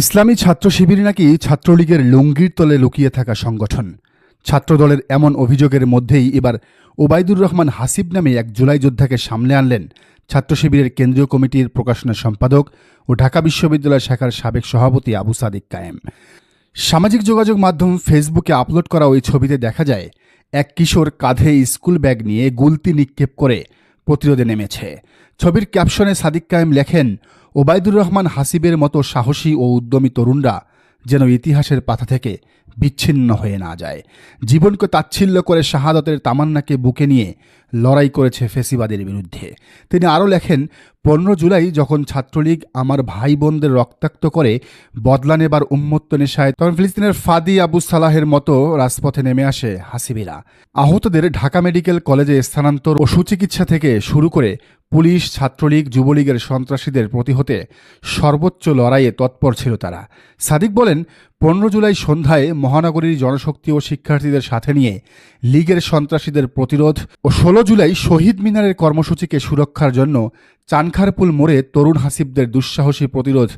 ইসলামী ছাত্র শিবির নাকি ছাত্রলীগের লুঙ্গির তলে লুকিয়ে থাকা সংগঠন। ছাত্রদলের এমন অভিযোগের মধ্যেই এবার ওবায়দুর রহমান হাসিব নামে এক জুলাই যোদ্ধাকে সামনে আনলেন ছাত্র শিবিরের কেন্দ্রীয় কমিটির প্রকাশনা সম্পাদক ও ঢাকা বিশ্ববিদ্যালয় শাখার সাবেক সভাপতি আবু সাদিক কায়েম। সামাজিক যোগাযোগ মাধ্যম ফেসবুকে আপলোড করা ওই ছবিতে দেখা যায়, এক কিশোর কাঁধে স্কুল ব্যাগ নিয়ে গুলতি নিক্ষেপ করে প্রতিরোধে নেমেছে। ছবির ক্যাপশনে সাদিক কায়েম লেখেন, ওবায়দুর রহমান হাসিবের মতো সাহসী ও উদ্যমী তরুণরা যেন ইতিহাসের পাতা থেকে বিচ্ছিন্ন হয়ে না যায়। জীবনকে তাচ্ছিল্য করে শাহাদতের তামান্নাকে বুকে নিয়ে লড়াই করেছে ফেসিবাদের বিরুদ্ধে। তিনি আরও লেখেন, পনেরো জুলাই যখন ছাত্রলীগ আমার ভাই বোনদের রক্তাক্ত করে বদলা নেবার উন্মত্ত নেশায়, তখন ফিলিস্তিনের ফাদি আবু সালাহের মতো রাজপথে নেমে আসে হাসিবিরা। আহতদের ঢাকা মেডিকেল কলেজে স্থানান্তর ও সুচিকিৎসা থেকে শুরু করে পুলিশ, ছাত্রলীগ, যুবলীগের সন্ত্রাসীদের প্রতিহতে সর্বোচ্চ লড়াইয়ে তৎপর ছিল তারা। সাদিক বলেন, পনেরো জুলাই সন্ধ্যায় মহানগরীর জনশক্তি ও শিক্ষার্থীদের সাথে নিয়ে লীগের সন্ত্রাসীদের প্রতিরোধ ও ষোলো জুলাই শহীদ মিনারের কর্মসূচিকে সুরক্ষার জন্য চানখারপুল মোড়ে তরুণ হাসিবদের দুঃসাহসী প্রতিরোধ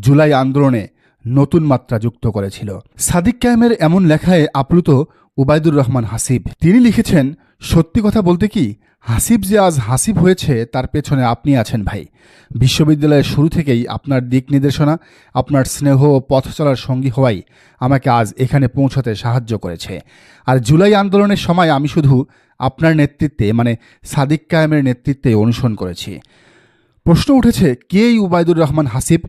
জুলাই আন্দোলনে নতুন মাত্রা যুক্ত করেছিল। সাদিক ক্যামের এমন লেখায় আপ্লুত উবায়দুর রহমান হাসিব। তিনি লিখেছেন, সত্যি কথা বলতে কি হাসিব যে আজ হাসিব হয়েছে, তার পেছনে আপনি আছেন ভাই। বিশ্ববিদ্যালয়ের শুরু থেকেই আপনার দিক নির্দেশনা, আপনার স্নেহ ও পথ চলার সঙ্গী হওয়াই আমাকে আজ এখানে পৌঁছাতে সাহায্য করেছে। আর জুলাই আন্দোলনের সময় আমি শুধু আপনার নেতৃত্বে মানে সাদিক কায়েমের নেতৃত্বে অনুসরণ করেছি। প্রশ্ন উঠেছে, কে এই উবায়দুর রহমান হাসিব?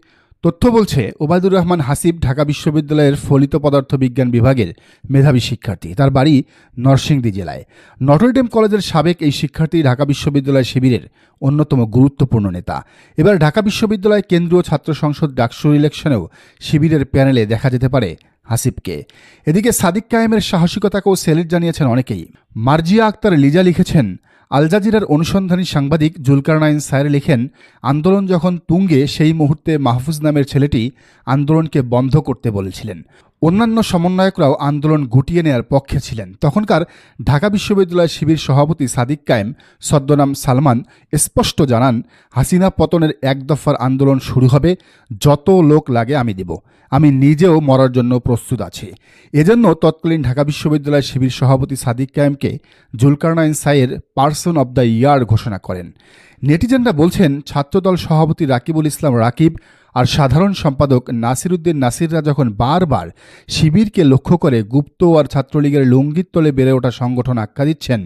তথ্য বলছে, ওবায়দুর রহমান হাসিব ঢাকা বিশ্ববিদ্যালয়ের ফলিত পদার্থ বিজ্ঞান বিভাগের মেধাবী শিক্ষার্থী। তার বাড়ি নরসিংদী জেলায়। নটরডেম কলেজের সাবেক এই শিক্ষার্থী ঢাকা বিশ্ববিদ্যালয় শিবিরের অন্যতম গুরুত্বপূর্ণ নেতা। এবার ঢাকা বিশ্ববিদ্যালয় কেন্দ্রীয় ছাত্র সংসদ ডাকসু ইলেকশনেও শিবিরের প্যানেলে দেখা যেতে পারে হাসিবকে। এদিকে সাদিক কায়েমের সাহসিকতাকেও সেলিট জানিয়েছেন অনেকেই। মার্জিয়া আক্তার লিজা লিখেছেন আল জাজিরার অনুসন্ধানী সাংবাদিক জুলকারনাইন সায়ের লিখেন, আন্দোলন যখন তুঙ্গে, সেই মুহূর্তে মাহফুজ নামের ছেলেটি আন্দোলনকে বন্ধ করতে বলেছিলেন। অন্যান্য সমন্বয়করাও আন্দোলন গুটিয়ে নেয়ার পক্ষে ছিলেন। তখনকার ঢাকা বিশ্ববিদ্যালয় শিবির সভাপতি সাদিক কায়েম, সদ্যনাম সালমান, স্পষ্ট জানান, হাসিনা পতনের এক দফার আন্দোলন শুরু হবে, যত লোক লাগে আমি দেব। আমি নিজেও মরার জন্য প্রস্তুত আছি। এজন্য তৎকালীন ঢাকা বিশ্ববিদ্যালয় শিবির সভাপতি সাদিক কায়েমকে জুলকারনাইন সাইয়ের পার্সন অব দ্য ইয়ার ঘোষণা করেন। নেটিজেনরা বলছেন, ছাত্রদল সভাপতি রাকিবুল ইসলাম রাকিব আর সাধারণ সম্পাদক নাসিরুদ্দিন নাসিররা যখন বারবার শিবিরকে লক্ষ্য করে গুপ্ত আর ছাত্রলীগের লুঙ্গির তলে বেড়ে ওঠা সংগঠন আখ্যা দিচ্ছেন,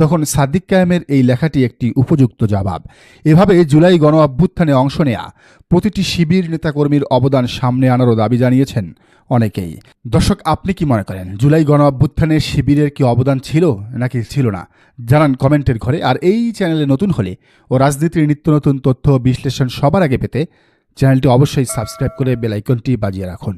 তখন সাদিক কায়েমের এই লেখাটি একটি উপযুক্ত জবাব। এভাবে জুলাই গণ অভ্যুত্থানে অংশ নেয়া, প্রতিটি শিবির নেতাকর্মীর অবদান সামনে আনারও দাবি জানিয়েছেন অনেকেই। দর্শক, আপনি কি মনে করেন, জুলাই গণ অভ্যুত্থানে শিবিরের কি অবদান ছিল নাকি ছিল না? জানান কমেন্টের ঘরে। আর এই চ্যানেলে নতুন হলে ও রাজনীতির নিত্য নতুন তথ্য বিশ্লেষণ সবার আগে পেতে চ্যানেলটি অবশ্যই সাবস্ক্রাইব করে বেলাইকনটি বাজিয়ে রাখুন।